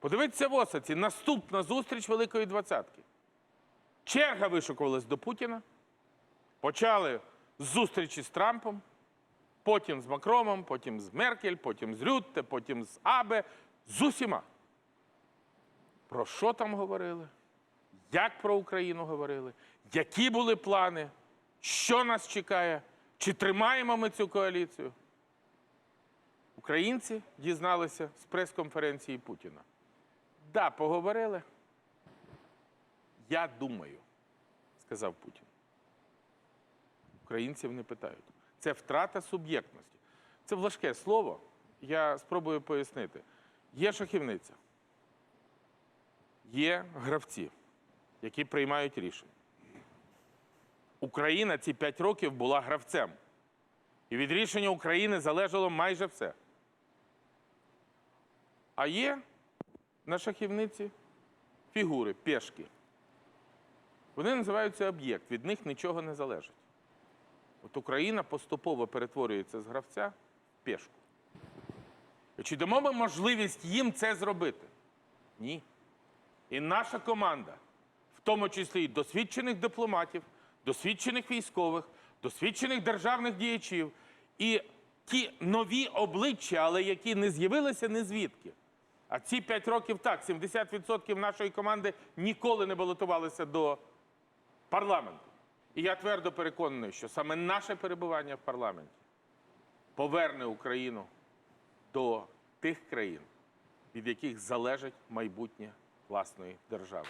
Подивіться в Осаці, наступна зустріч Великої Двадцятки. Черга вишукувалась до Путіна. Почали з зустрічі з Трампом, потім з Макромом, потім з Меркель, потім з Рютте, потім з Абе, з усіма. Про що там говорили? Як про Україну говорили? Які були плани? Що нас чекає? Чи тримаємо ми цю коаліцію? Українці дізналися з прес-конференції Путіна. Да, поговорили. Я думаю, сказав Путін. Українців не питають. Це втрата суб'єктності. Це важке слово. Я спробую пояснити. Є шахівниця, є гравці, які приймають рішення. Україна ці п'ять років була гравцем. І від рішення України залежало майже все. А є на шахівниці фігури, пешки. Вони називаються об'єкт, від них нічого не залежить. От Україна поступово перетворюється з гравця в пешку. Чи дамо ми можливість їм це зробити? Ні. І наша команда, в тому числі і досвідчених дипломатів, досвідчених військових, досвідчених державних діячів, і ті нові обличчя, але які не з'явилися ні звідки. А ці 5 років так, 70% нашої команди ніколи не балотувалися до парламенту. І я твердо переконаний, що саме наше перебування в парламенті поверне Україну до тих країн, від яких залежить майбутнє власної держави.